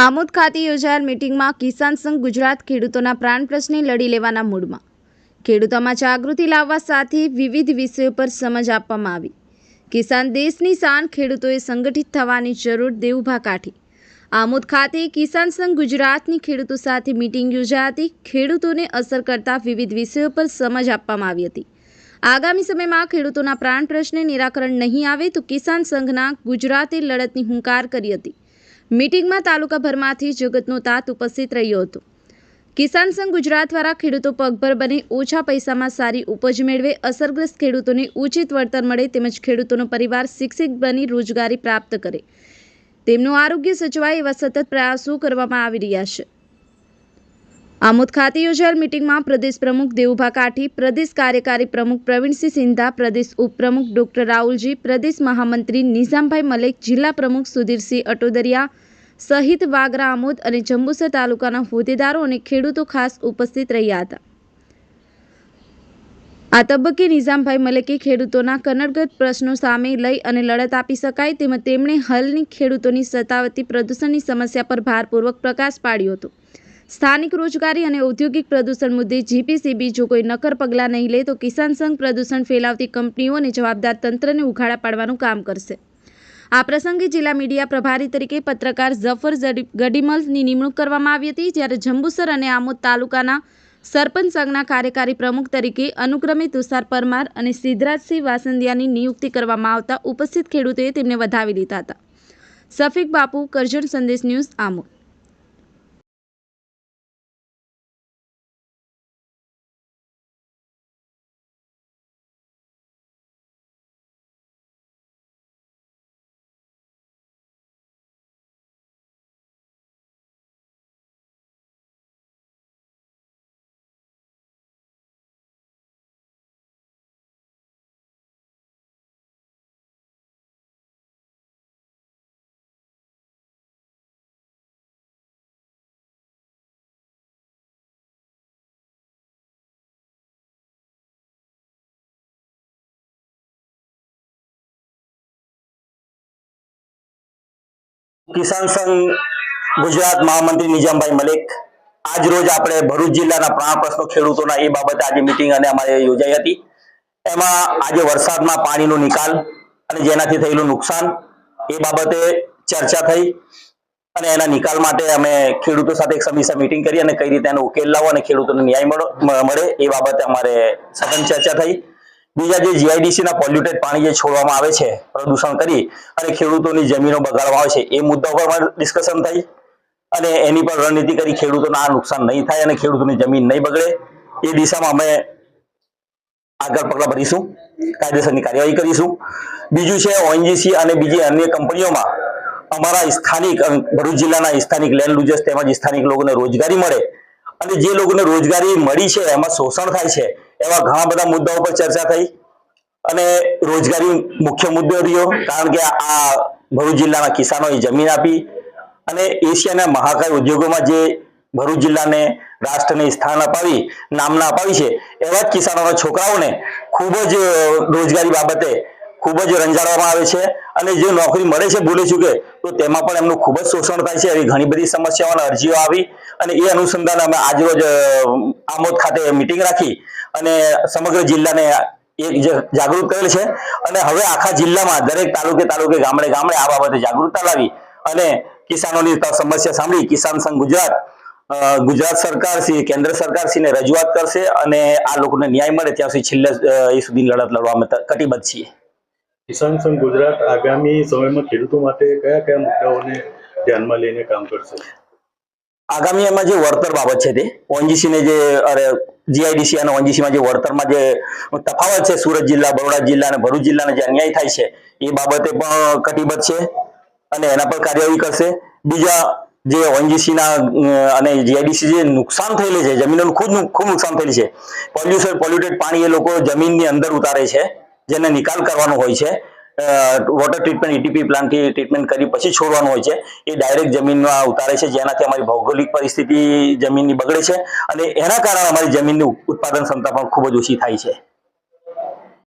આમોદ ખાતે યોજાયેલ મીટિંગમાં કિસાન સંઘ ગુજરાત ખેડૂતોના પ્રાણ પ્રશ્ને લડી લેવાના મૂડમાં. ખેડૂતોમાં જાગૃતિ લાવવા સાથે વિવિધ વિષયો પર સમજ આપવામાં આવી. કિસાન દેશની શાન ખેડૂતોએ સંગઠિત થવાની જરૂર દેવભા કાઠી આમોદ ખાતે કિસાન સંઘ ગુજરાતની ખેડૂતો સાથે મિટિંગ યોજાઈ હતી. ખેડૂતોને અસર કરતા વિવિધ વિષયો પર સમજ આપવામાં આવી હતી. આગામી સમયમાં ખેડૂતોના પ્રાણ પ્રશ્ને નિરાકરણ નહીં આવે તો કિસાન સંઘના ગુજરાતે લડતની હુંકાર કરી હતી. મીટિંગમાં તાલુકાભરમાંથી જગતનો તાત ઉપસ્થિત રહ્યો હતો. કિસાન સંઘ ગુજરાત દ્વારા ખેડૂતો પગભર બની ઓછા પૈસામાં સારી ઉપજ મેળવે, અસરગ્રસ્ત ખેડૂતોને ઉચિત વળતર મળે તેમજ ખેડૂતોનો પરિવાર શિક્ષિત બની રોજગારી પ્રાપ્ત કરે. તેમનું આરોગ્ય સચવાય એવા સતત પ્રયાસો કરવામાં આવી રહ્યા છે. આમોદ ખાતે યોજાયેલ મિટિંગમાં પ્રદેશ પ્રમુખ દેવુભા કાઠી, પ્રદેશ કાર્યકારી પ્રમુખ પ્રવીણસિંહ સિંધા, પ્રદેશ ઉપપ્રમુખ ડોક્ટર રાહુલજી, પ્રદેશ મહામંત્રી નિઝામભાઈ મલેક, જિલ્લા પ્રમુખ સુધીરસિંહ અટોદરિયા સહિત વાગરા, આમોદ અને જંબુસર તાલુકાના હોદ્દેદારો અને ખેડૂતો ખાસ ઉપસ્થિત રહ્યા હતા. આ તબક્કે નિઝામભાઈ મલેકે ખેડૂતોના કનડગત પ્રશ્નો સામે લઈ અને લડત આપી શકાય તેમજ તેમણે હાલની ખેડૂતોની સતાવતી પ્રદૂષણની સમસ્યા પર ભારપૂર્વક પ્રકાશ પાડ્યો હતો. સ્થાનિક રોજગારી અને ઔદ્યોગિક પ્રદૂષણ મુદ્દે જીપીસીબી જો કોઈ નક્કર પગલાં નહીં લે તો કિસાન સંઘ પ્રદૂષણ ફેલાવતી કંપનીઓને જવાબદાર તંત્રને ઉઘાડા પાડવાનું કામ કરશે. આ પ્રસંગે જિલ્લા મીડિયા પ્રભારી તરીકે પત્રકાર ઝફર ગડીમલની નિમણૂક કરવામાં આવી હતી, જ્યારે જંબુસર અને આમોદ તાલુકાના સરપંચ સંઘના કાર્યકારી પ્રમુખ તરીકે અનુક્રમે તુષાર પરમાર અને સિદ્ધરાજસિંહ વાસંદિયાની નિયુક્તિ કરવામાં આવતા ઉપસ્થિત ખેડૂતોએ તેમને વધાવી લીધા હતા. સફીક બાપુ, કરજણ સંદેશ ન્યૂઝ આમોદ. કિસાન સંઘ, ગુજરાત મહામંત્રી નિજામભાઈ મલેક. આજ રોજ આપણે ભરૂચ જિલ્લાના પ્રાણ પ્રશ્નો ખેડૂતોના એ બાબતે આજે મિટિંગ અને અમારે યોજાઈ હતી. એમાં આજે વરસાદમાં પાણીનો નિકાલ અને જેનાથી થયેલું નુકસાન એ બાબતે ચર્ચા થઈ અને એના નિકાલ માટે અમે ખેડૂતો સાથે એક સમીક્ષા મિટિંગ કરી અને કઈ રીતે એનો ઉકેલ લાવો અને ખેડૂતોને ન્યાય મળો- એ બાબતે અમારે સઘન ચર્ચા થઈ. બીજા જે જીઆઈડીસી ના પોલ્યુટેડ પાણી જે છોડવામાં આવે છે, પ્રદૂષણ કરી અને ખેડૂતોની જમીનો બગાડવામાં આવે છે, એ મુદ્દા પર ડિસ્કશન થઈ અને એની પર રણનીતિ કરી ખેડૂતોને આ નુકસાન નહીં થાય અને ખેડૂતોની જમીન નહીં બગડે, એ દિશામાં અમે આગળ પગલા ભરીશું, કાયદેસરની કાર્યવાહી કરીશું. બીજું છે ઓએનજીસી અને બીજી અન્ય કંપનીઓમાં અમારા સ્થાનિક ભરૂચ જિલ્લાના સ્થાનિક લેન્ડ લૂઝર્સ તેમજ સ્થાનિક લોકોને રોજગારી મળે અને જે લોકોને રોજગારી મળી છે, એમાં શોષણ થાય છે એવા ઘણા બધા મુદ્દાઓ પર ચર્ચા થઈ અને રોજગારી મુખ્ય મુદ્દો રહ્યો, કારણ કે આ ભરૂચ જિલ્લાના કિસાનોએ જમીન આપી અને એશિયાના મહાકાય ઉદ્યોગોમાં જે ભરૂચ જિલ્લાને રાષ્ટ્રને સ્થાન અપાવી, નામના અપાવી છે, એવા જ કિસાનોના છોકરાઓને ખૂબ જ રોજગારી બાબતે ખૂબ જ રંજાડવામાં આવે છે અને જે નોકરી મળે છે ભૂલે ચૂકે, તો તેમાં પણ એમનું ખૂબ જ શોષણ થાય છે, એવી ઘણી બધી સમસ્યાઓને અરજીઓ આવી અને એ અનુસંધાન અમે આજરોજ આમોદ ખાતે મિટિંગ રાખી અને સમગ્ર જિલ્લાને એક જાગૃત કરેલ છે. અને હવે આખા જિલ્લામાં દરેક તાલુકે તાલુકે, ગામડે ગામડે આ બાબતે જાગૃતતા લાવી અને કિસાનોની સમસ્યા સાંભળી કિસાન સંઘ ગુજરાત ગુજરાત સરકાર શ્રી, કેન્દ્ર સરકાર શ્રીને રજૂઆત કરશે અને આ લોકોને ન્યાય મળે ત્યાં સુધી છેલ્લે એ સુધી લડત લડવા અમે કટિબદ્ધ છીએ. કિસાન સંઘ ગુજરાત આગામી સમયમાં ખેડૂતો માટે કયા કયા મુદ્દાઓને ધ્યાનમાં લઈને કામ કરશે? આગામી એમાં જે વળતર બાબત છે તે ને જે, અરે, જીઆઈડીસી અને ઓએનજીસીમાં જે વળતરમાં જે તફાવત છે, સુરત જિલ્લા, બરોડા જિલ્લા અને ભરૂચ જિલ્લાને જે અન્યાય થાય છે, એ બાબતે પણ કટિબદ્ધ છે અને એના પર કાર્યવાહી કરશે. બીજા જે ઓએનજીસીના અને જીઆઈડીસી જે નુકસાન થયેલું છે, જમીનોનું ખૂબ ખૂબ નુકસાન થયેલું છે, પોલ્યુશન, પોલ્યુટેડ પાણી એ લોકો જમીનની અંદર ઉતારે છે, જેને નિકાલ કરવાનો હોય છે. વોટર ટ્રીટમેન્ટ ઈટીપી પ્લાન્ટથી ટ્રીટમેન્ટ કરી પછી છોડવાનું હોય છે. એ ડાયરેક્ટ જમીનમાં ઉતારે છે, જેનાથી અમારી ભૌગોલિક પરિસ્થિતિ જમીનની બગડે છે. અને એના કારણે અમારી જમીનની ઉત્પાદન ક્ષમતા પણ ખૂબ જ ઓછી થાય છે.